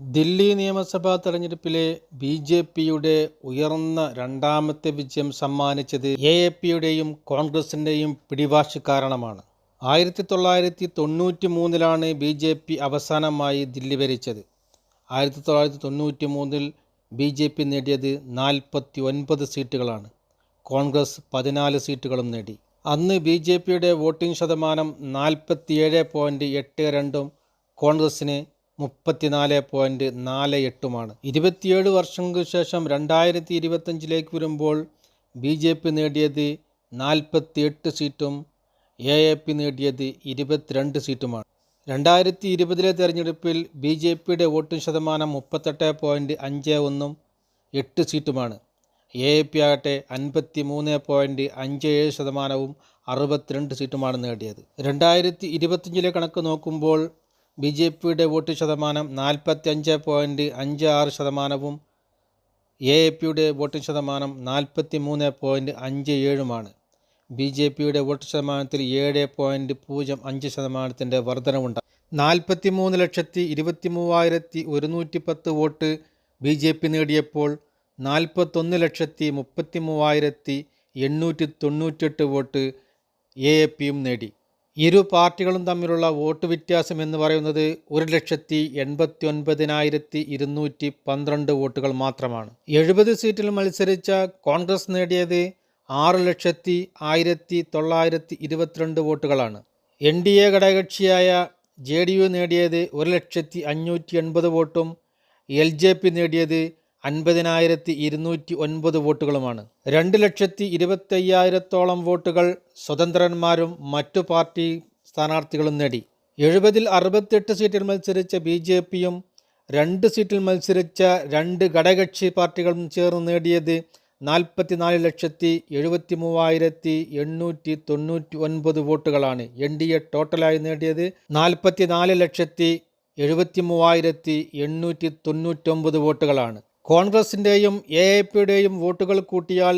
ദില്ലി നിയമസഭാ തെരഞ്ഞെടുപ്പിലെ B J പിയുടെ ഉയർന്ന രണ്ടാമത്തെ വിജയം സമ്മാനിച്ചത് എ എ പിയുടെയും കോൺഗ്രസിന്റെയും പിടിവാശി കാരണമാണ്. ആയിരത്തി തൊള്ളായിരത്തി തൊണ്ണൂറ്റി മൂന്നിലാണ് ബി ജെ പി അവസാനമായി ദില്ലി ഭരിച്ചത്. ആയിരത്തി തൊള്ളായിരത്തി തൊണ്ണൂറ്റി മൂന്നിൽ ബി ജെ പി നേടിയത് നാൽപ്പത്തി ഒൻപത് സീറ്റുകളാണ്. കോൺഗ്രസ് പതിനാല് സീറ്റുകളും നേടി. അന്ന് ബി ജെ പിയുടെ വോട്ടിംഗ് ശതമാനം നാൽപ്പത്തിയേഴ് പോയിന്റ് എട്ട് രണ്ടും കോൺഗ്രസിന് മുപ്പത്തിനാല് പോയിന്റ് നാല് എട്ടുമാണ്. ഇരുപത്തിയേഴ് വർഷങ്ങൾക്ക് ശേഷം രണ്ടായിരത്തി ഇരുപത്തഞ്ചിലേക്ക് വരുമ്പോൾ ബി ജെ പി നേടിയത് നാൽപ്പത്തി എട്ട് സീറ്റും എ എ പി നേടിയത് ഇരുപത്തിരണ്ട് സീറ്റുമാണ്. രണ്ടായിരത്തി ഇരുപതിലെ തെരഞ്ഞെടുപ്പിൽ ബി ജെ പിയുടെ വോട്ടിംഗ് ശതമാനം മുപ്പത്തെട്ട് പോയിന്റ് അഞ്ച് ഒന്നും എട്ട് സീറ്റുമാണ്. എ എ പി ആകട്ടെ അൻപത്തി മൂന്ന് പോയിന്റ് അഞ്ച് ഏഴ് ശതമാനവും അറുപത്തിരണ്ട് സീറ്റുമാണ് നേടിയത്. രണ്ടായിരത്തി ഇരുപത്തഞ്ചിലെ കണക്ക് നോക്കുമ്പോൾ ബി ജെ പിയുടെ വോട്ട് ശതമാനം നാൽപ്പത്തി അഞ്ച് പോയിന്റ് അഞ്ച് ആറ് ശതമാനവും എ എ പിയുടെ വോട്ടിംഗ് ശതമാനം നാൽപ്പത്തി മൂന്ന് പോയിന്റ് അഞ്ച് ഏഴുമാണ്. ബി ജെ പിയുടെ വോട്ട് ശതമാനത്തിൽ ഏഴ് പോയിന്റ് പൂജ്യം അഞ്ച് ശതമാനത്തിന്റെ വർധനവുണ്ട് നാൽപ്പത്തി മൂന്ന് ലക്ഷത്തി ഇരുപത്തി മൂവായിരത്തി ഒരുന്നൂറ്റി പത്ത് വോട്ട് ബി ജെ പി നേടിയപ്പോൾ നാൽപ്പത്തൊന്ന് ലക്ഷത്തി മുപ്പത്തി മൂവായിരത്തി എണ്ണൂറ്റി തൊണ്ണൂറ്റെട്ട് വോട്ട് എ എ പിയും നേടി. ഇരു പാർട്ടികളും തമ്മിലുള്ള വോട്ട് വ്യത്യാസം എന്ന് പറയുന്നത് ഒരു ലക്ഷത്തി എൺപത്തി ഒൻപതിനായിരത്തി ഇരുന്നൂറ്റി പന്ത്രണ്ട് വോട്ടുകൾ മാത്രമാണ്. എഴുപത് സീറ്റിൽ മത്സരിച്ച കോൺഗ്രസ് നേടിയത് ആറ് ലക്ഷത്തി ആയിരത്തി തൊള്ളായിരത്തി ഇരുപത്തിരണ്ട് വോട്ടുകളാണ്. എൻ ഡി എ ഘടകകക്ഷിയായ ജെ ഡി യു നേടിയത് ഒരു ലക്ഷത്തി അഞ്ഞൂറ്റി എൺപത് വോട്ടും എൽ ജെ പി നേടിയത് അൻപതിനായിരത്തി ഇരുന്നൂറ്റി ഒൻപത് വോട്ടുകളുമാണ്. രണ്ട് ലക്ഷത്തി ഇരുപത്തയ്യായിരത്തോളം വോട്ടുകൾ സ്വതന്ത്രന്മാരും മറ്റു പാർട്ടി സ്ഥാനാർത്ഥികളും നേടി. എഴുപതിൽ അറുപത്തെട്ട് സീറ്റിൽ മത്സരിച്ച ബി ജെ പിയും രണ്ട് സീറ്റിൽ മത്സരിച്ച രണ്ട് ഘടകകക്ഷി പാർട്ടികളും ചേർന്ന് നേടിയത് നാൽപ്പത്തിനാല് ലക്ഷത്തി എഴുപത്തി മൂവായിരത്തി എണ്ണൂറ്റി തൊണ്ണൂറ്റി ഒൻപത് വോട്ടുകളാണ്. എൻ ഡി എ ടോട്ടലായി നേടിയത് നാൽപ്പത്തിനാല് ലക്ഷത്തി എഴുപത്തി മൂവായിരത്തി എണ്ണൂറ്റി തൊണ്ണൂറ്റൊമ്പത് വോട്ടുകളാണ്. കോൺഗ്രസിന്റെയും എ എ പിയുടെയും വോട്ടുകൾ കൂട്ടിയാൽ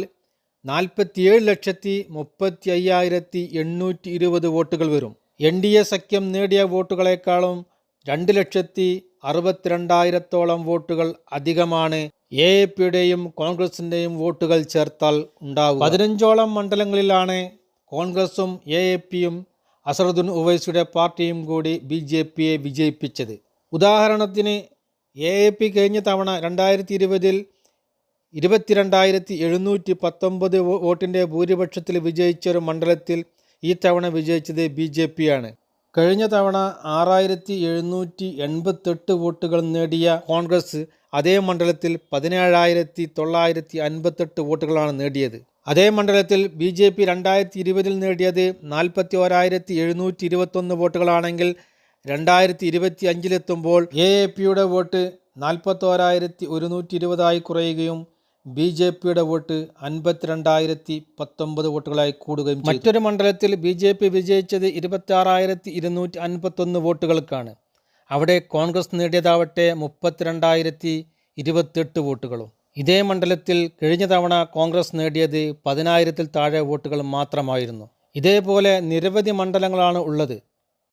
നാൽപ്പത്തിയേഴ് ലക്ഷത്തി മുപ്പത്തി അയ്യായിരത്തി എണ്ണൂറ്റി ഇരുപത് വോട്ടുകൾ വരും. എൻ ഡി എ സഖ്യം നേടിയ വോട്ടുകളെക്കാളും രണ്ട് ലക്ഷത്തി അറുപത്തിരണ്ടായിരത്തോളം വോട്ടുകൾ അധികമാണ് എ എ പിയുടെയും കോൺഗ്രസിന്റെയും വോട്ടുകൾ ചേർത്താൽ ഉണ്ടാവും പതിനഞ്ചോളം മണ്ഡലങ്ങളിലാണ് കോൺഗ്രസും എ എ പിയും അസറുദ്ദീൻ ഉവൈസിയുടെ പാർട്ടിയും കൂടി ബി ജെ പിയെ വിജയിപ്പിച്ചത്. ഉദാഹരണത്തിന് എ എ പി കഴിഞ്ഞ തവണ രണ്ടായിരത്തി ഇരുപതിൽ ഇരുപത്തിരണ്ടായിരത്തി എഴുന്നൂറ്റി പത്തൊമ്പത് വോട്ടിന്റെ ഭൂരിപക്ഷത്തിൽ വിജയിച്ച ഒരു മണ്ഡലത്തിൽ ഈ തവണ വിജയിച്ചത് ബി ജെ പി ആണ്. കഴിഞ്ഞ തവണ ആറായിരത്തി എഴുന്നൂറ്റി എൺപത്തെട്ട് വോട്ടുകൾ നേടിയ കോൺഗ്രസ് അതേ മണ്ഡലത്തിൽ പതിനേഴായിരത്തി തൊള്ളായിരത്തി അൻപത്തെട്ട് വോട്ടുകളാണ് നേടിയത്. അതേ മണ്ഡലത്തിൽ ബി ജെ പി രണ്ടായിരത്തി ഇരുപതിൽ നേടിയത് നാൽപ്പത്തി ഓരായിരത്തി എഴുന്നൂറ്റി ഇരുപത്തൊന്ന് വോട്ടുകളാണെങ്കിൽ രണ്ടായിരത്തി ഇരുപത്തി അഞ്ചിലെത്തുമ്പോൾ എ എ പിയുടെ വോട്ട് നാൽപ്പത്തോരായിരത്തി ഒരുന്നൂറ്റി ഇരുപതായി കുറയുകയും ബി ജെ പിയുടെ വോട്ട് അൻപത്തിരണ്ടായിരത്തി പത്തൊമ്പത് വോട്ടുകളായി കൂടുകയും മറ്റൊരു മണ്ഡലത്തിൽ ബി ജെ പി വിജയിച്ചത് ഇരുപത്തി ആറായിരത്തി ഇരുന്നൂറ്റി അൻപത്തൊന്ന് വോട്ടുകൾക്കാണ്. അവിടെ കോൺഗ്രസ് നേടിയതാവട്ടെ മുപ്പത്തിരണ്ടായിരത്തി ഇരുപത്തെട്ട് വോട്ടുകളും. ഇതേ മണ്ഡലത്തിൽ കഴിഞ്ഞ തവണ കോൺഗ്രസ് നേടിയത് പതിനായിരത്തിൽ താഴെ വോട്ടുകൾ മാത്രമായിരുന്നു. ഇതേപോലെ നിരവധി മണ്ഡലങ്ങളാണ് ഉള്ളത്.